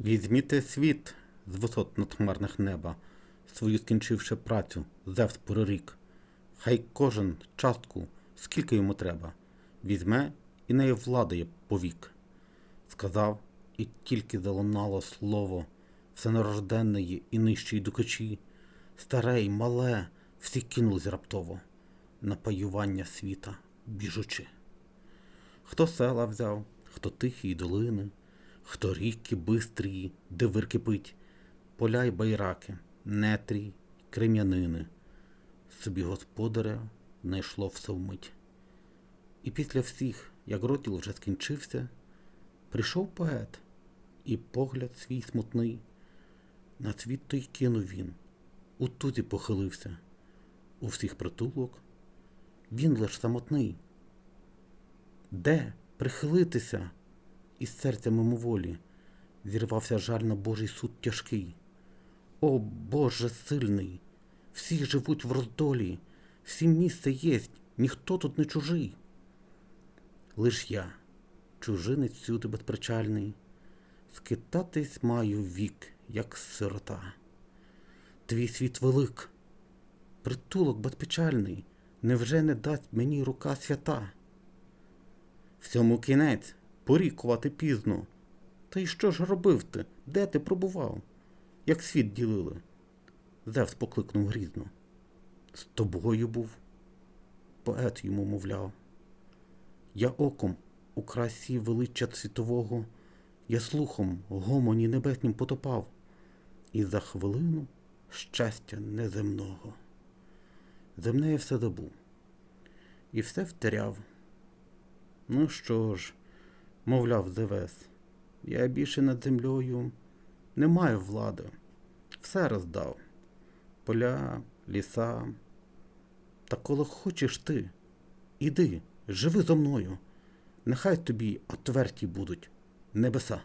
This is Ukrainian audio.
Візьміте світ з висот надхмарних неба, свою скінчивши працю, Зевс прорік. Хай кожен частку, скільки йому треба, візьме і нею владає повік. Сказав, і тільки залунало слово всенарожденної і нижчої дукачі, старе й мале, всі кинулись раптово на паювання світа біжучи. Хто села взяв, хто тихі долини, хто ріки бистрі, де вир кипить, поля й байраки, нетрі, крем'янини. Собі господаря знайшло все вмить. І після всіх, як розділ вже скінчився, прийшов поет, і погляд свій смутний. На світ той кинув він, у тузі похилився, у всіх притулок, він лиш самотний. Де прихилитися? Із серця мимоволі зірвався жаль на Божий суд тяжкий. О Боже сильний! Всі живуть в роздолі, всім місце єсть, ніхто тут не чужий. Лиш я, чужинець всюди безпричальний, скитатись маю вік, як сирота. Твій світ велик, притулок безпечальний, невже не дасть мені рука свята? Всьому кінець, порікувати пізно. Та й що ж робив ти? Де ти пробував? Як світ ділили? Зевс покликнув грізно. З тобою був. Поет йому мовляв. Я оком у красі величчя світового, я слухом гомоні небеснім потопав, і за хвилину щастя неземного. Земне я все забув і все втеряв. Ну що ж, мовляв Зевес, я більше над землею не маю влади. Все роздав. Поля, ліса. Та коли хочеш ти, іди, живи зо мною. Нехай тобі отверті будуть небеса.